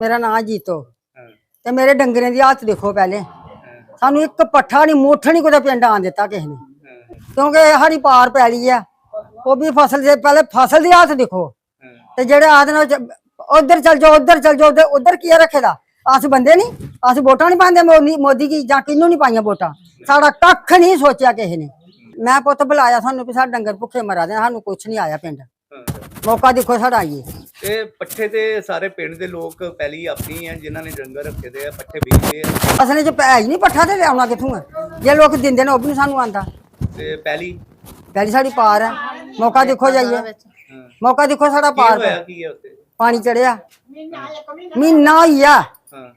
ਮੇਰਾ ਨਾਂ ਜੀਤੋ। ਤੇ ਮੇਰੇ ਡੰਗਰਾਂ ਦੀ ਹਾਲਤ ਦੇਖੋ ਪਹਿਲੇ। ਸਾਨੂੰ ਇੱਕ ਪੱਠਾ ਨਹੀਂ ਮੁੱਠ ਨਹੀਂ ਕੋਈ ਪਿੰਡ ਆਣ ਦਿੱਤਾ ਕਿਸੇ ਨੇ। ਕਿਉਂਕਿ ਸਾਡੀ ਪਾਰ ਪੈਲੀ ਆ। ਉਹ ਵੀ ਫਸਲ ਦੇ ਪਹਿਲੇ ਫਸਲ ਦੀ ਹਾਲਤ ਦੇਖੋ। ਤੇ ਜਿਹੜੇ ਆਦਨ ਉਧਰ ਚਲ ਜਾਓ ਉਧਰ ਚਲ ਜਾਓ ਉਧਰ- ਕੀ ਰੱਖੇਦਾ ਅਸੀਂ ਬੰਦੇ ਨਹੀਂ ਅਸੀਂ ਵੋਟਾਂ ਨਹੀਂ ਪਾਉਂਦੇ ਮੋਦੀ ਕੀ ਜਾਂ ਕਿਹਨੂੰ ਨਹੀਂ ਪਾਈਆਂ ਵੋਟਾਂ? ਸਾਡਾ ਕੱਖ ਨਹੀਂ ਸੋਚਿਆ ਕਿਸੇ ਨੇ। ਮੈਂ ਪੁੱਤ ਬੁਲਾਇਆ ਸਾਨੂੰ ਵੀ ਸਾਡਾ ਡੰਗਰ ਭੁੱਖੇ ਮਰਾ ਦੇ ਸਾਨੂੰ ਕੁਛ ਨਹੀਂ ਆਇਆ ਪਿੰਡ। ਮੌਕਾ ਦੇਖੋ ਸਾਡਾ ਆਈਏ ਇਹ ਪੱਠੇ ਤੇ ਸਾਰੇ ਪਿੰਡ ਦੇ ਲੋਕ ਪਹਿਲੀ ਆਪਣੀ ਹੈ ਜਿਨ੍ਹਾਂ ਨੇ ਡੰਗਰ ਰੱਖੇ ਦੇ ਆ ਪੱਠੇ ਬੀਜਦੇ ਆ। ਅਸਲੇ ਚ ਪੈ ਹੀ ਨਹੀਂ ਪੱਠਾ ਤੇ ਲਿਆਉਣਾ ਕਿੱਥੋਂ ਆ? ਜੇ ਲੋਕ ਦਿੰਦੇ ਨੇ ਉਹ ਵੀ ਨੀ ਸਾਨੂੰ ਆਂਦਾ ਤੇ ਪਹਿਲੀ? ਪਹਿਲੀ ਸਾਡੀ ਪਾਰ ਹੈ ਮੌਕਾ ਦੇਖੋ ਜਾਈਏ। ਮੌਕਾ ਦੇਖੋ ਸਾਡਾ ਪਾਰ ਹੋਇਆ ਕੀ ਹੈ ਉੱਥੇ? ਪਾਣੀ ਚੜਿਆ। ਮਹੀਨਾ ਹੀ ਆ। ਹਾਂ।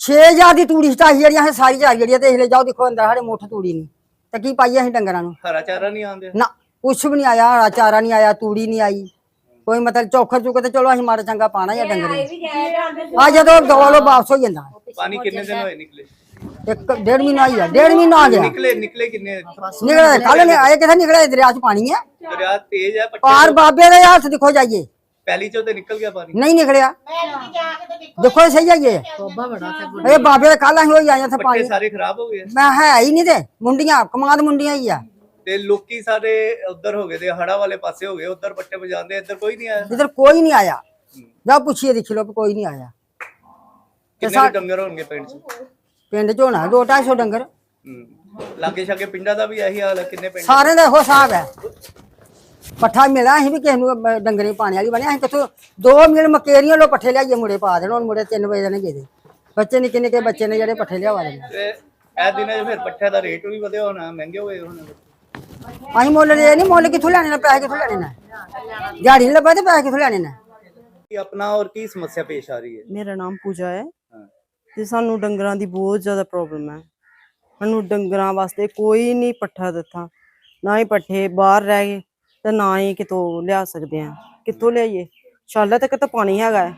6000 ਦੀ ਤੂੜੀ ਸਟਾਈ ਜਿਹੜੀਆਂ ਇਹ ਸਾਰੀ ਝਾੜ ਜਿਹੜੀਆਂ ਤੇ ਇਹਲੇ ਜਾਓ ਦੇਖੋ ਅੰਦਰ ਸਾਡੇ ਮੁੱਠ ਤੂੜੀ ਨਹੀਂ ਤੇ ਕੀ ਪਾਈਏ ਅਸੀਂ ਡੰਗਰਾਂ ਨੂੰ? ਹਰਾ ਚਾਰਾ ਨਹੀਂ ਆਉਂਦੇ? ਨਾ ਕੁਛ ਵੀ ਨਹੀਂ ਆਇਆ ਹਰਾ ਚਾਰਾ ਨਹੀਂ ਆਇਆ ਤੂੜੀ ਨਹੀਂ ਆਈ। ਕੋਈ ਮਤਲਬ ਚੌਖਰ ਚੁੱਕ ਤੇ ਚਲੋ ਅਸੀਂ ਮਾੜਾ ਚੰਗਾ ਪਾਣਾ ਜਾਂ ਡੰਗਰੇ ਆ ਜਦੋਂ ਗੋਲੋ ਵਾਪਸ ਹੋ ਜਾਂਦਾ। ਪਾਣੀ ਕਿੰਨੇ ਦਿਨ ਹੋਏ ਨਿਕਲੇ? ਇੱਕ ਡੇਢ ਮਹੀਨਾ ਹੀ ਆ ਡੇਢ ਮਹੀਨਾ ਆ ਗਿਆ। ਨਿਕਲੇ ਨਿਕਲੇ ਕਿੰਨੇ? ਨਿਕਲਿਆ ਕੱਲ ਨੇ ਆਏ ਕਿਥੇ? ਨਿਕਲਿਆ ਦਰਿਆ ਚ ਪਾਣੀ ਹੈ ਦਰਿਆ ਤੇਜ਼ ਹੈ ਪੱਠੇ ਪਾਰ ਬਾਬੇ ਦੇ ਹੱਥ ਦੇਖੋ ਜਾਈਏ। ਪਹਿਲੀ ਚੋਂ ਤੇ ਨਿਕਲ ਗਿਆ ਪਾਣੀ? ਨਹੀਂ ਨਿਕਲਿਆ। ਦੇਖੋ ਸਹੀ ਜਾਈਏ ਇਹ ਬਾਬੇ ਦੇ ਕੱਲ ਅਸੀਂ ਹੋਈ ਆਏ ਪੱਠੇ ਪਾਣੀ। ਸਾਰੇ ਖਰਾਬ ਹੋ ਗਏ ਮੈਂ ਹੈ ਹੀ ਨਹੀਂ ਤੇ। ਮੁੰਡੀਆਂ ਕਮਾਦ ਮੁੰਡੀਆਂ ਹੀ ਆ। ਤੇ ਲੋਕੀ ਸਾਰੇ ਉਧਰ ਹੋ ਗਏ ਦੇ ਹੜਾ ਵਾਲੇ ਪਾਸੇ ਹੋ ਗਏ ਉਧਰ ਪੱਠੇ ਵਜਾਉਂਦੇ ਇੱਧਰ ਕੋਈ ਨਹੀਂ ਆਇਆ। ਇਧਰ ਕੋਈ ਨਹੀਂ ਆਇਆ। ਜਾ ਪੁੱਛੀਏ ਦੇਖ ਲਓ ਵੀ ਕੋਈ ਨਹੀਂ ਆਇਆ। ਕਿੰਨੇ ਕੁ ਡੰਗਰ ਹੋਣਗੇ ਪਿੰਡ 'ਚ? ਪਿੰਡ ਚ ਹੋਣਾ ਦੋ ਢਾਈ ਸੌ ਡੰਗਰ। ਹੂੰ। ਲਾਗੇ ਛਾਗੇ ਪਿੰਡਾਂ ਦਾ ਵੀ ਇਹੀ ਹਾਲ ਹੈ ਕਿੰਨੇ ਪਿੰਡ? ਸਾਰਿਆਂ ਦਾ ਇਹੋ ਹਿਸਾਬ ਹੈ। ਪੱਠਾ ਮਿਲਿਆ ਅਸੀਂ ਵੀ ਕਿਸੇ ਨੂੰ ਅਹ, ਡੰਗਰੇ ਪਾਣੀ ਵਾਲੀ ਬਣਿਆ ਅਸੀਂ ਕਿਥੋਂ ਦੋ ਮਿਲ ਮਕੇਰੀਆਂ ਲੋ ਪੱਠੇ ਲਿਆਈਏ ਮੁੜੇ ਪਾ ਦੇਣ ਹੁਣ ਮੁੜੇ 3 ਵਜੇ ਦੇਣਗੇ ਦੇ। ਬੱਚੇ ਨਿੱਕੇ ਨਿੱਕੇ ਬੱਚੇ ਨੇ ਜਿਹੜੇ ਪੱਠੇ ਲਿਆਵਾ ਦੇਣੇ? ਤੇ ਇਹ ਦਿਨਾਂ 'ਚ ਫਿਰ ਪੱਠੇ ਦਾ ਰੇਟ ਵੀ ਵਧਿਆ ਹੋਣਾ ਮਹਿੰਗੇ ਹੋਏ ਹੋਣੇ। ਅਸੀਂ ਮੁੱਲ ਲਏ ਨਹੀਂ ਮੁੱਲ ਕਿੱਥੋਂ ਲੈਣੇ ਨੇ ਪੈਸੇ ਕਿੱਥੋਂ ਲੈਣੇ ਨੇ? ਦਿਹਾੜੀ ਨਹੀਂ ਲੱਭਾ ਤੇ ਪੈਸੇ ਕਿੱਥੋਂ ਲੈਣੇ ਨੇ? ਕੀ ਆਪਣਾ ਔਰ ਕੀ ਸਮੱਸਿਆ ਪੇਸ਼ ਆ ਰਹੀ ਹੈ? ਮੇਰਾ ਨਾਮ ਪੂਜਾ ਹੈ। ਹਾਂ। ਤੇ ਸਾਨੂੰ ਡੰਗਰਾਂ ਦੀ ਬਹੁਤ ਜ਼ਿਆਦਾ ਪ੍ਰੋਬਲਮ ਹੈ। ਸਾਨੂੰ ਡੰਗਰਾਂ ਵਾਸਤੇ ਕੋਈ ਨਹੀਂ ਪੱਠਾ ਦਿੱਤਾ। ਨਾ ਹੀ ਪੱਠੇ ਬਾਹਰ ਰਹਿ ਗਏ ਤੇ ਨਾ ਹੀ ਕਿਤੋਂ ਲਿਆ ਸਕਦੇ ਆ ਕਿੱਥੋਂ ਲਿਆਈਏ? ਛਾਲਾ ਤੱਕ ਤਾਂ ਪਾਣੀ ਹੈਗਾ ਹੈ।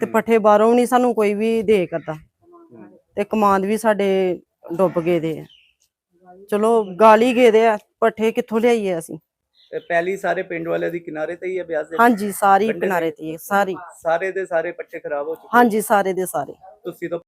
ਤੇ ਪੱਠੇ ਬਾਹਰੋਂ ਨਹੀਂ ਸਾਨੂੰ ਕੋਈ ਵੀ ਦੇ ਕਰਦਾ ਤੇ ਕਮਾਂਦ ਵੀ ਸਾਡੇ ਡੁੱਬ ਗਏ ਦੇ ਆ। ਚਲੋ ਗਾਲੀ ਗਏ ਦੇ ਆ ਪੱਠੇ ਕਿੱਥੋਂ ਲਿਆਈਏ ਅਸੀਂ? ਤੇ ਪਹਿਲੀ ਸਾਰੇ ਪਿੰਡ ਵਾਲੇ ਦੀ ਕਿਨਾਰੇ ਤੇ ਹੀ ਹੈ ਬਿਆਸ ਦੇ ਹਾਂਜੀ ਸਾਰੀ ਕਿਨਾਰੇ ਤੇ ਹੀ ਹੈ, ਸਾਰੀ। ਸਾਰੇ ਦੇ ਸਾਰੇ ਪੱਠੇ ਖਰਾਬ ਹੋ ਚੁੱਕੇ ਹਾਂਜੀ ਸਾਰੇ ਦੇ ਸਾਰੇ। ਤੁਸੀਂ ਤਾਂ